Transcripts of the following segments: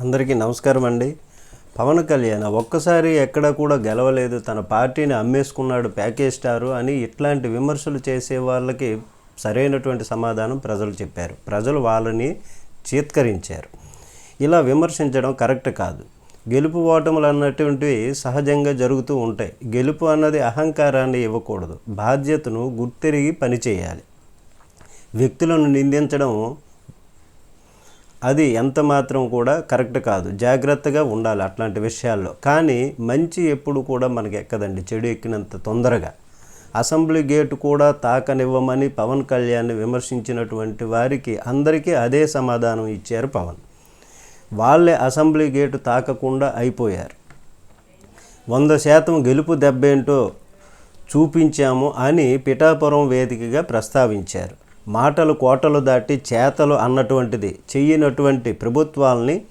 అందరికీ నమస్కారం అండి. పవన్ కళ్యాణ్ ఒక్కసారి ఎక్కడ కూడా గెలవలేదు. తన పార్టీని అమ్మేసుకున్నాడు ప్యాకేజ్ స్టారు అని ఇట్లాంటి విమర్శలు చేసే వాళ్ళకి సరైనటువంటి సమాధానం ప్రజలు చెప్పారు. ప్రజలు వాళ్ళని చీత్కరించారు. ఇలా విమర్శించడం కరెక్ట్ కాదు. గెలుపు ఓటములు అన్నటువంటివి సహజంగా జరుగుతూ ఉంటాయి. గెలుపు అన్నది అహంకారాన్ని ఇవ్వకూడదు. బాధ్యతను గుర్తెరిగి పనిచేయాలి. వ్యక్తులను నిందించడం అది ఎంత మాత్రం కూడా కరెక్ట్ కాదు. జాగ్రత్తగా ఉండాలి అట్లాంటి విషయాల్లో. కానీ మంచి ఎప్పుడు కూడా మనకి ఎక్కదండి? చెడు ఎక్కినంత తొందరగా. అసెంబ్లీ గేటు కూడా తాకనివ్వమని పవన్ కళ్యాణ్ విమర్శించినటువంటి వారికి అందరికీ అదే సమాధానం ఇచ్చారు పవన్. వాళ్ళే అసెంబ్లీ గేటు తాకకుండా అయిపోయారు. వంద శాతం గెలుపు దెబ్బేంటో చూపించాము అని పిఠాపురం వేదికగా ప్రస్తావించారు. మాటలు కోటలు దాటి చేతలు అన్నటువంటిది చెయ్యనటువంటి ప్రభుత్వాల్ని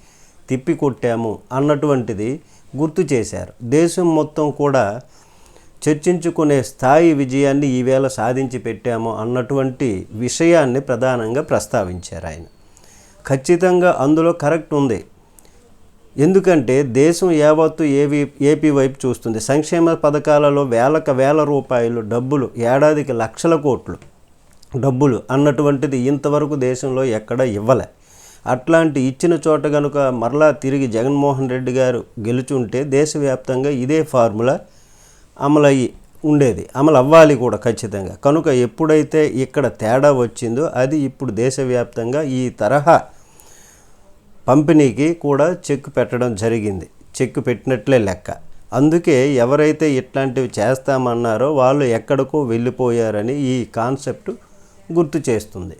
తిప్పికొట్టాము అన్నటువంటిది గుర్తు చేశారు. దేశం మొత్తం కూడా చర్చించుకునే స్థాయి విజయాన్ని ఈవేళ సాధించి పెట్టాము అన్నటువంటి విషయాన్ని ప్రధానంగా ప్రస్తావించారు ఆయన. ఖచ్చితంగా అందులో కరెక్ట్ ఉంది. ఎందుకంటే దేశం యావత్తు ఏవి ఏపీ వైపు చూస్తుంది. సంక్షేమ పథకాలలో వేలకు వేల రూపాయలు డబ్బులు ఏడాదికి లక్షల కోట్లు. డబ్బులు అన్నటువంటిది ఇంతవరకు దేశంలో ఎక్కడ ఇవ్వలే. అట్లాంటి ఇచ్చిన చోట కనుక మరలా తిరిగి జగన్మోహన్ రెడ్డి గారు గెలుచుంటే దేశవ్యాప్తంగా ఇదే ఫార్ములా అమలయ్యి ఉండేది. అమలు అవ్వాలి కూడా ఖచ్చితంగా. కనుక ఎప్పుడైతే ఇక్కడ తేడా వచ్చిందో అది ఇప్పుడు దేశవ్యాప్తంగా ఈ తరహా పంపిణీకి కూడా చెక్ పెట్టడం జరిగింది. చెక్ పెట్టినట్లే లెక్క. అందుకే ఎవరైతే ఇట్లాంటివి చేస్తామన్నారో వాళ్ళు ఎక్కడికో వెళ్ళిపోయారని ఈ కాన్సెప్ట్ గుర్తు చేస్తుంది.